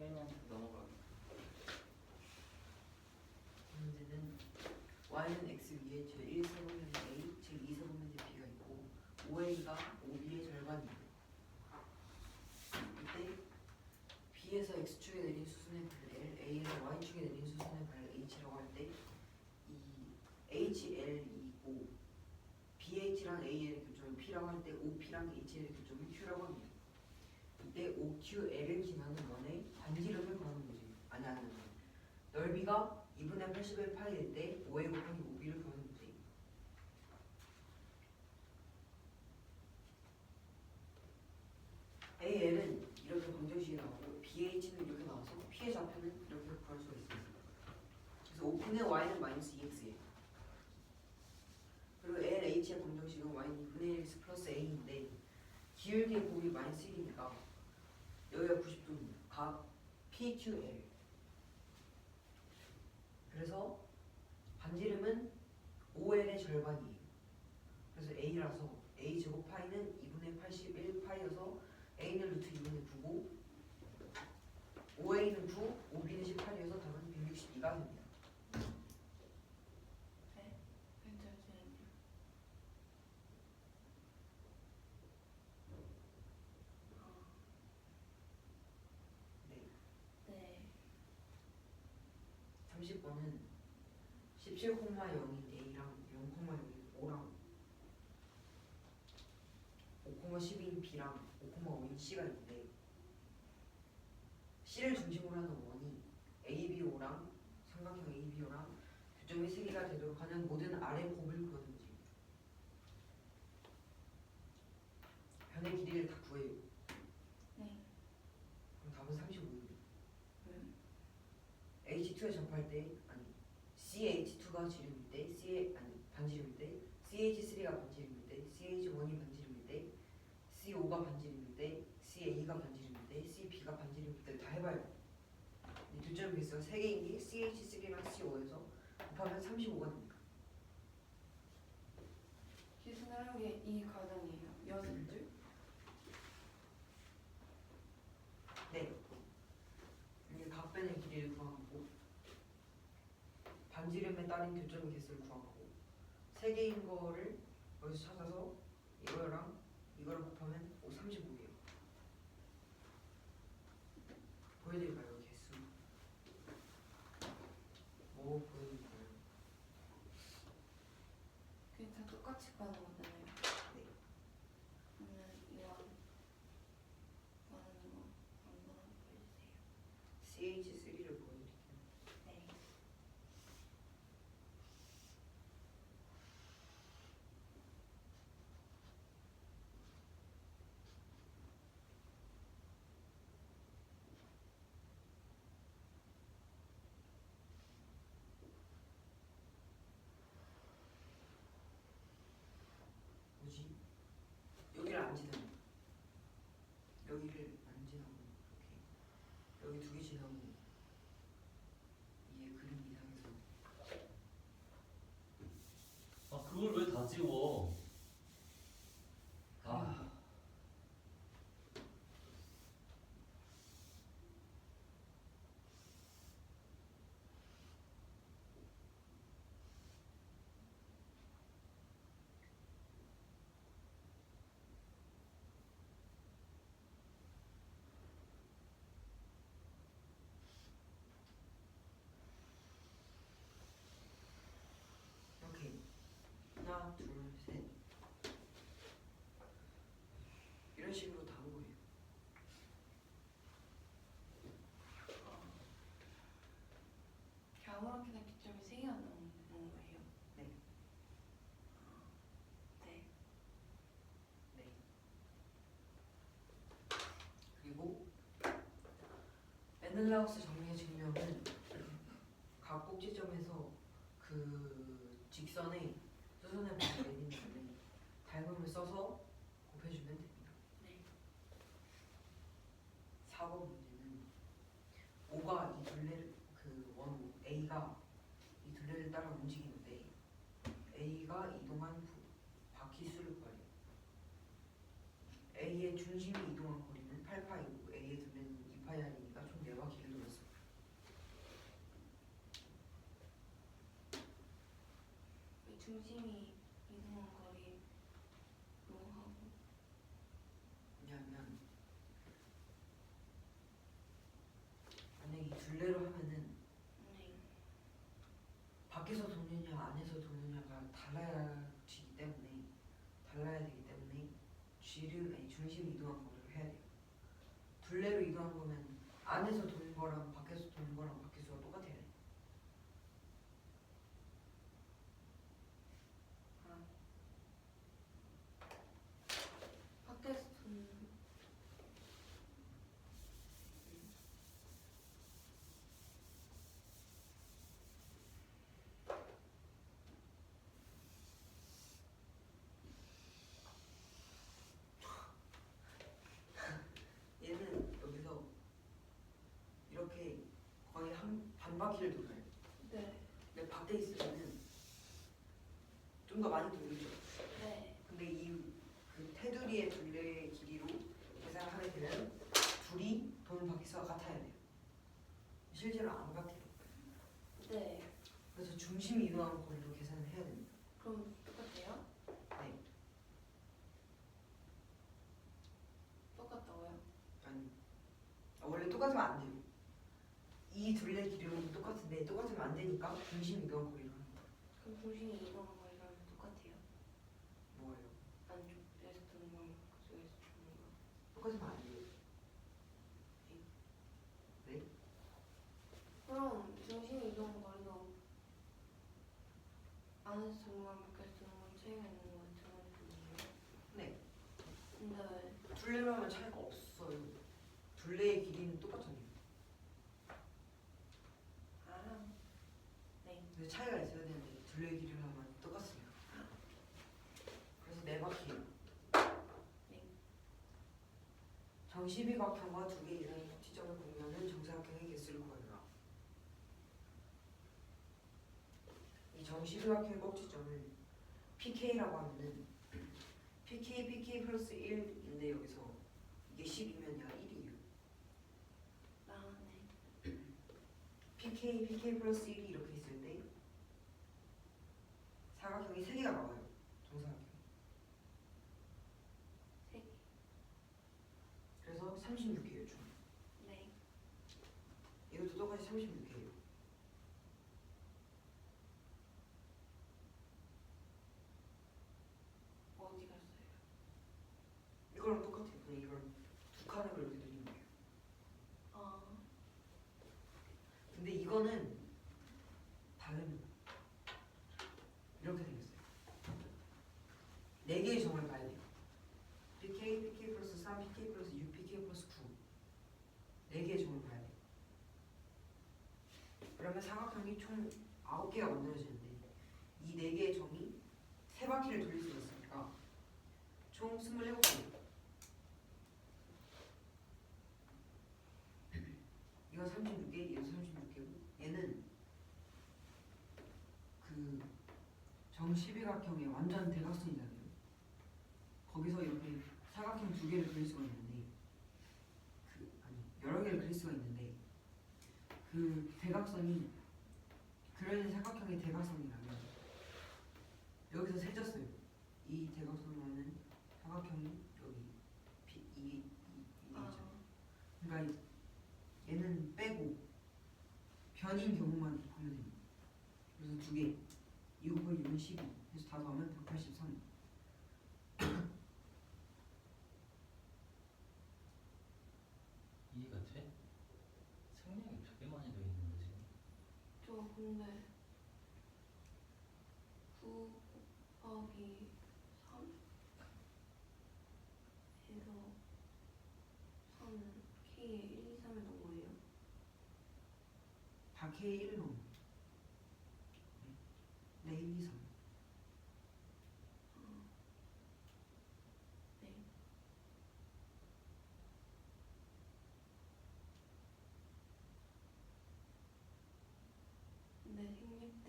그냥 넘어가. 문제는 y는 x 위에 제 1세분면제 a, 제 2세분면제 b가 있고 5a가 5b의 절반이에요. 이때 b에서 x축에 내린 수순의 발 L, a에서 y축에 내린 수순의 발 h라고 할 때 이 hl이고 bh랑 al의 교점을 p라고 할 때 op랑 hl의 교점을 q라고 합니다. 이때 OQL을 지나는 원의 반지름을 구하는 거지. 아니 아니 아니. 넓이가 2분의 80의 파이일 때 5의 곱하기 5b를 구하는 거지. AL은 이렇게 방정식이 나오고 BH는 이렇게 나와서 P의 좌표는 이렇게 구할 수가 있습니다. 그래서 5분의 Y는 마이너스 2X예요. 그리고 LH의 방정식은 Y는 2분의 1X 플러스 A인데 기울기의 곱이 마이너스 1이니까 여기가 90도입니다. 각 PQL. 그래서 반지름은 5L의 절반이에요. 그래서 A라서 A 제곱 파이는 2분의 81 파이여서 A는 루트 2분의 9고 5A는 9, 5B는 18이어서 답은 162가 됩니다. 네, 괜찮으시는데요? 네. 네. 30번은 17,0인 A랑 0,0인 5랑 5,12인 B랑 5,5인 C가 있는데 C를 중심으로 하는 원이 ABO랑 삼각형 ABO랑 교점이 3개가 되도록 하는 모든 아래 곱 C3가 반지름인데 C1이 반지름인데 C5가 반지름인데 CA가 반지름인데 CB가 반지름인데 다 해봐요. 이 두 점의 개수가 3개인 게 CH3랑 C5에서 곱하면 35가 됩니다. 기준을 한게 2 똑같이 가는 거잖아요. 네. 그러면 이거 원하는 거 아무거나 보여주세요. CH3를 보여드릴게요. 네. 뭐지? 여기를 안 지나고 여기를 안 지나고 이렇게 여기 두 개 지나고 이게 그림 이상해서 아 지워? 아 이렇게 하나 둘셋 이런 식으로 다 한 거예요. 이렇게 아무렇게나 기점이 세 개가 나오는 거예요. 네. 네. 네. 그리고 맨델라우스 정리의 증명은 각 꼭지점에서 그 직선에 수선의 내린 다음에 닮음을 써서 곱해주면 됩니다. 네. 4번 문제는 5가 이 둘레를 그원 A가 이 둘레를 따라 움직이는데 A가 이동한 후 바퀴 수를 구하래요. A의 중심이 이동한 거리는 8파이고 A의 둘레는 2파이 아니니까 총 4바퀴 중심이 이동한 거리로 하고? 왜냐하면 만약에 이 둘레로 하면은 네. 밖에서 도느냐 안에서 도느냐가 달라지기 때문에 달라야 되기 때문에 쥐를 아니 중심 이동한 거리를 해야 돼요. 둘레로 이동한 거면 안에서 도는 거랑 밖에서 도는 거랑 바퀴수가 똑같아야 돼. 아. 밖에서 돈 얘는 여기서 이렇게 거의 한 반 바퀴를 돌아요. 네. 근데 밖에 있으면은 좀 더 많이 돌리죠. 네. 근데 이 그 테두리의 둘레의 길이로 계산을 하게 되면 둘이 도는 바퀴수가 같아야 돼요. 실제로 안 같아요. 네. 그래서 중심 이동하는 거리로 계산을 해야 됩니다. 그럼 똑같아요? 네. 똑같다고요? 아니 아, 원래 똑같으면 안 돼요. 이 둘레 길이는 똑같은데 똑같으면 안 되니까 중심 이동 거리로. 그럼 중심이 이동한 거리랑 똑같아요? 뭐예요? 안쪽에서 도는 거랑 그쪽에서 도는 거 똑같으면 안 돼요. 네? 그럼 중심 이동 거리도 안에서 도는 거랑 밖에서 도는 거랑 차이가 있는 거 같은 거예요? 네. 근데 둘레로 하면 차이가 없어요. 둘레의 길이는 똑같잖아요. 아, 네. 근데 차이가 있어야 되는데 둘레 길이를 하면 똑같습니다. 그래서 네 바퀴. 네. 정시비각형과 두 개 이상의 꼭지점을 보면은 정사각형의 개수를 구하라. 이 정시비각형의 꼭지점을 PK라고 하면은 PK, PK 플러스 1인데 여기서 이게 10이면 얘가 1이에요. 아, 네. PK, PK 플러스 1이 이렇게 있을 때 사각형이 3개가 나와요. 정사각형. 그래서 36개예요, 총. 네. 이것도 똑같이 36개예요. 어디 갔어요? 이거랑 똑같아요. 그냥 이걸 두 칸으로 이렇게 늘린 거예요. 아, 근데 이거는 다릅니다. 이렇게 생겼어요. 네 개의 점을 봐야 돼요. PK, PK 플러스 3, PK 플러스 6, PK 플러스 9. 네 개의 점을 봐야 돼요. 그러면 사각형이 총 9개가 만들어지는데 이 네 개의 점이 세 바퀴를 돌릴 수 있으니까 총 27개. 이거 36개, 얘도 36개고 얘는 그 정시비각형의 완전 대각선이잖아요. 거기서 이렇게 사각형 두 개를 그릴 수가 있는데 그 아니 여러 개를 그릴 수가 있는데 그 대각선이 그려진 사각형의 대각선이라면 여기서 세졌어요. 이 대각선이라는 사각형이 여기 비, 이, 이, 이. 아, 그러니까 얘는 빼고 변인 경우만 보면 됩니다. 그래서 두 개. 2 곱하기 6은 12. 그래서 다 더하면 183. 이해가 돼? 생략이 되게 많이 돼 있는데 지금. 저 근데 9 곱하기 3 해서 3은 K에 1, 2, 3을 넣은 거예요? 다 K 1로.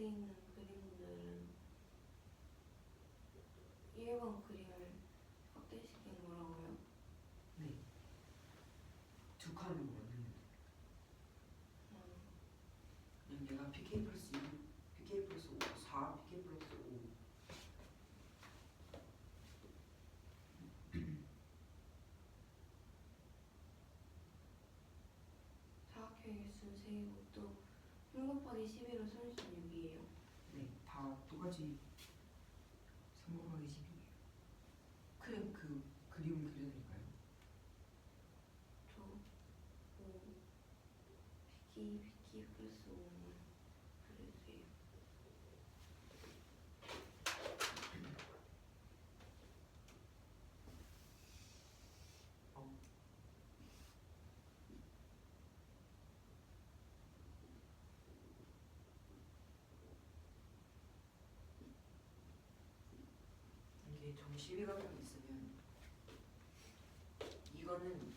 밑에 있는 그림들은 1번 그림을 확대시킨 거라고요? 네. 두 칸으로 만드는 음, 그냥 내가 PK 플러스 2, PK 플러스 5, 4, PK 플러스 5 사각형 있으면 세이고 또 홀곱하기 11호 순순이요. what do you 이게 좀 시비가 좀 있으면 이거는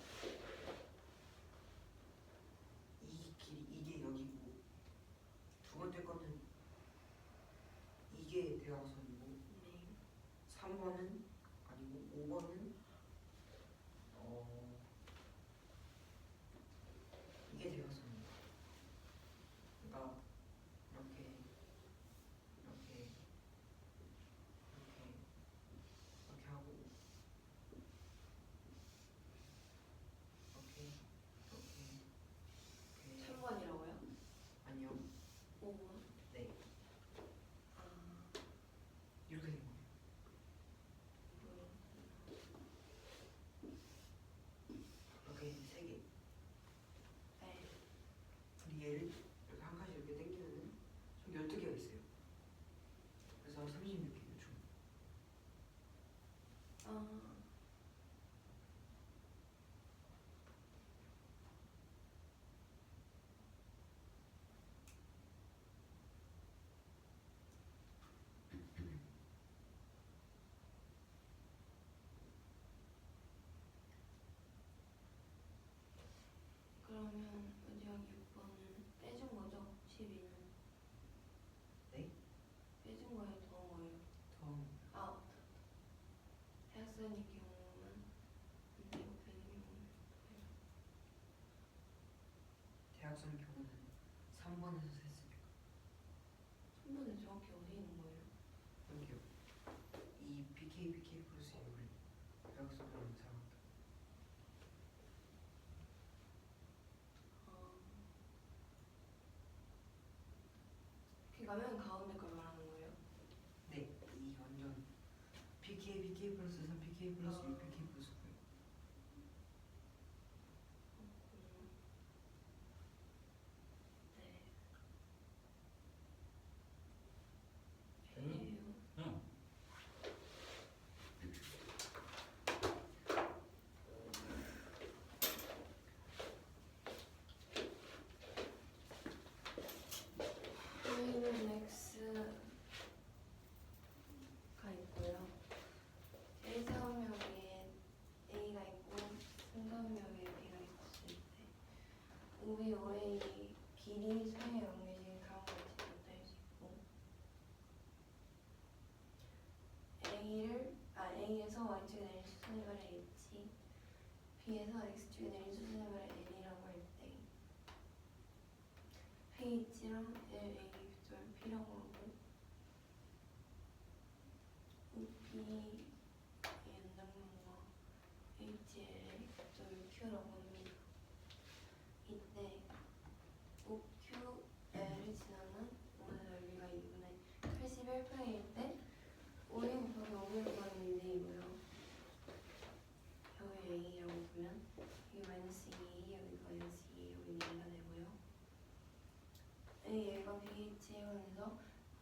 목사님 경험은 목사님 경험을 대학생 경우는 3번에서 셌으니까 손문에 정확히 어디 있는 거예요? 여기요. 이 BK BK 플러스 6을 대학생 경우 H랑 LA 좀 B라고 하고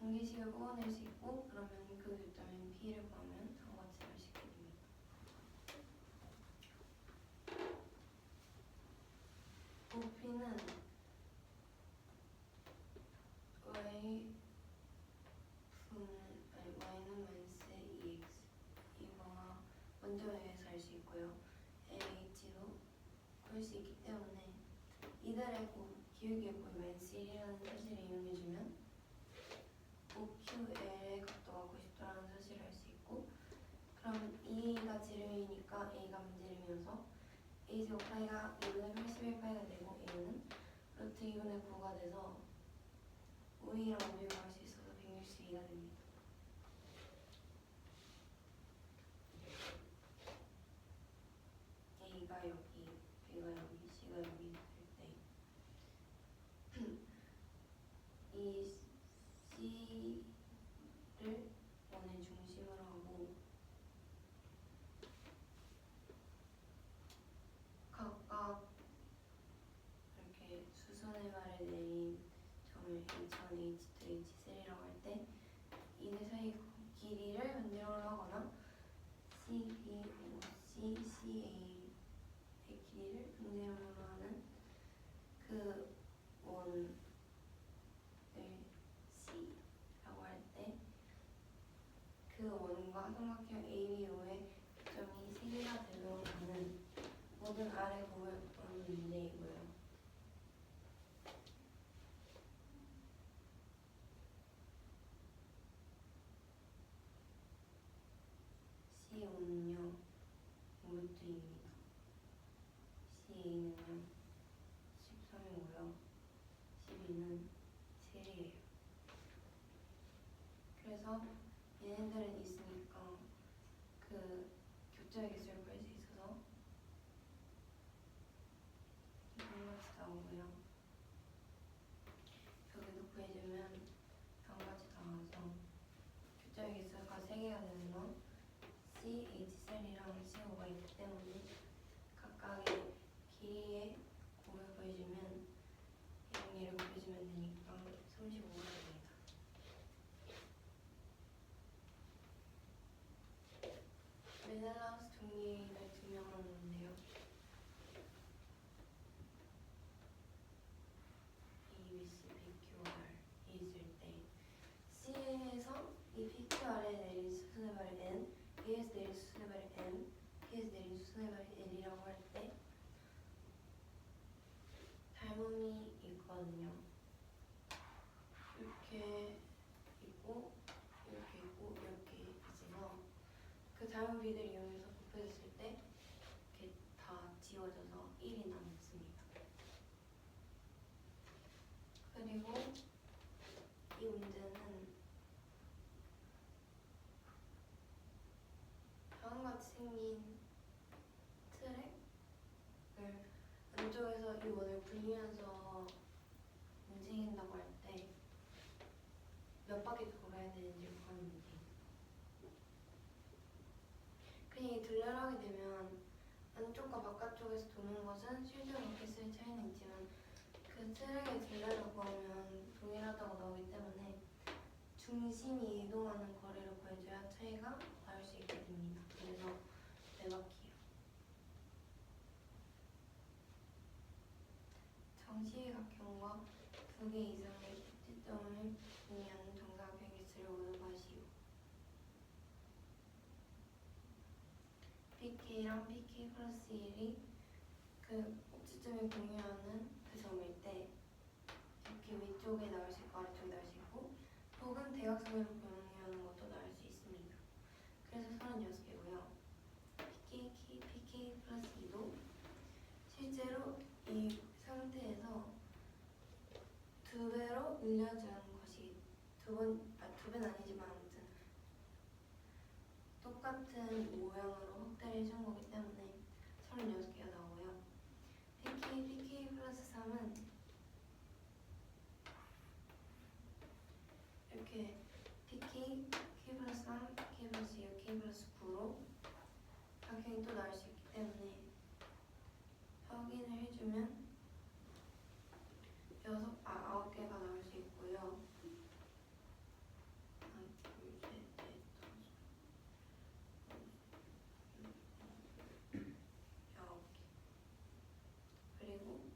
관계식을 구워낼 수 있고 그러면 그 교점인 B를 구하면 다같이 알 수 있게 됩니다. 부피는 y 분의 아니 y는 마이너스 2x 이거와 원점에 의해서 알 수 있고요. h로 구할 수 있기 때문에 이들의 곱 기울기의 곱이 마이너스 1이라는 사실이 이제 5파이가 2분의 81파이가 되고 얘는 루트 2분의 9가 돼서 우위랑 우비 방식 모든 아래 구 being 지워져서 1이 남습니다. 그리고 이 문제는 다음과 같이 생긴 트랙을 안쪽에서 이 원을 굴리면서 움직인다고 할 때 몇 바퀴 돌아야 되는지 구하는 문제입니다. 그냥 이 둘레를 하게 되면 안쪽과 바깥쪽에서 도는 것은 실제로 바퀴수의 차이는 있지만 그 트랙의 둘레를 구하면 동일하다고 나오기 때문에 중심이 이동하는 거리를 구해줘야 차이가 나올 수 있게 됩니다. 그래서 네 바퀴요. 정시각형과 두 개 이상의 꼭지점을 의미하는 정사각형 개수를 모두 구하시오. PK랑 PK 플러스 1이 그 꼭지점이 공유하는 그 점일 때 이렇게 위쪽에 나올 수 있고 아래쪽에 나올 수 있고 혹은 대각선으로 공유하는 것도 나올 수 있습니다. 그래서 36개고요. PK, K, PK 플러스 2도 실제로 이 상태에서 두 배로 늘려준 것이 두 번, 아, 두 배는 아니지만 아무튼 똑같은 모양으로 확대를 해준 거기 때문에 36개가 나오고요. PK, 플러스 3은 이렇게 PK, K 플러스 3, K 플러스 2, K 플러스 9로 각형이 또 나올 수 있기 때문에 확인을 해주면 여섯, 아, 아홉 개가 나올 수 있고요. 하나, 둘, 셋, 넷, 다섯, 아홉 개. 그리고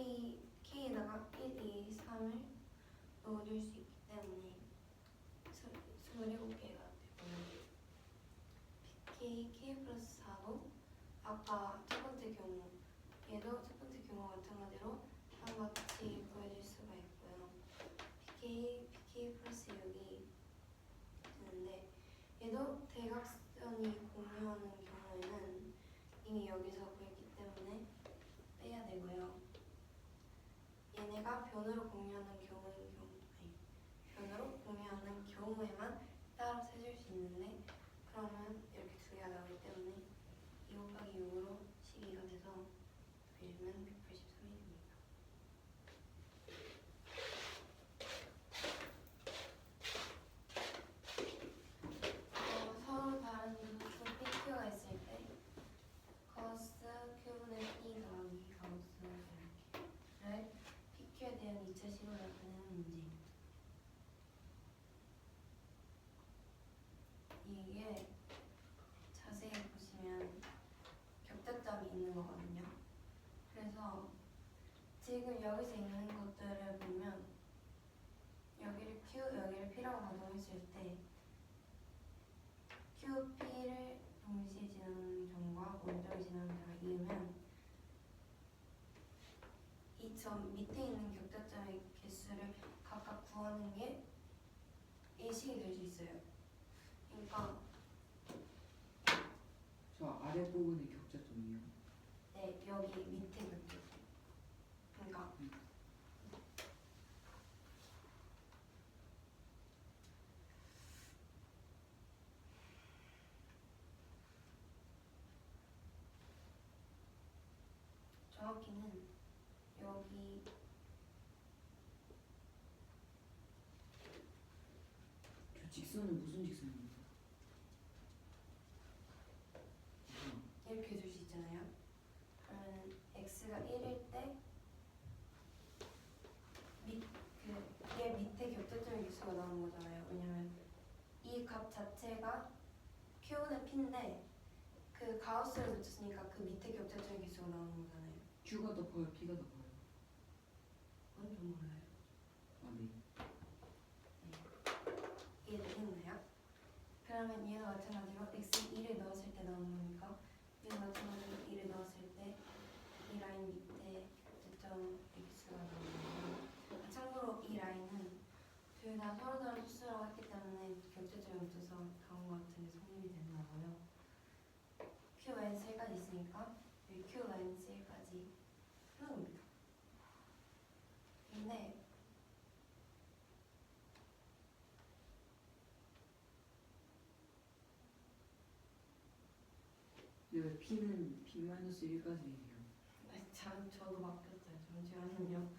PK, K에다가 1, 2, 3을 넣어줄 수 있기 때문에 스- 27개가 되고요. PK, K 플러스 4도 아까 첫 번째 경우 얘도 첫 번째 경우와 마찬가지로 다음과 같이 보여줄 수가 있고요. PK, PK 플러스 6이 되는데 얘도 대각선이 공유하는 경우에는 이미 구했기 때문에 빼야 되고요. 얘네가 변으로 공유하는 경우인 경우 변으로 공유하는 경우에만 따로 세줄 수 있는데 그러면 이렇게 두 개가 나오기 때문에 2 곱하기 6으로 식이가 돼서 그리면 183이 됩니다. 이거를 하는 문제. 이게 자세히 보시면 격자점이 있는 거거든요. 그래서 지금 여기서 있는 것들을 보면 여기를 Q, 여기를 P라고 가정했을 때 Q, P를 동시에 지나는 점과 원점이 지나는 점을 이으면 이 점 밑에 있는 격자점의 개수를 각각 구하는 게 인식이 될 수 있어요. 그러니까 저 아래 부분의 격자점이요. 네 여기 밑에 격자점. 그러니까 정확히는 여기 저 직선은 무슨? 이렇게 줄 수 있잖아요. 그러면 x가 1일 때 밑, 밑에 격자점의 개수가 나오는 거잖아요. 왜냐면 이 값 자체가 q는 p인데 그 가우스를 붙였으니까 그 밑에 격자점의 개수가 나오는 거잖아요. Q가 더 커요, P가 더 커요. 그건 좀 몰라요. 아 네. 이해되겠나요? 그러면 얘도 마찬가지로 x 1을 넣었을 때 나오는 거니까 얘도 마찬가지로 1을 넣었을 때 이 라인 밑에 격자점 x가 나오는 거예요. 참고로 이 라인은 둘 다 서로 다른 수수라고 했기 때문에 격자점이 없어서 다음과 같은 게 성립이 됐나 봐요. q 라인 3가지 있으니까 여기 q 라인 3까지 하는 겁니다. 근데 왜 P는 P-1까지 해요? 아니, 참 저도 바뀌었어요. 잠시만요.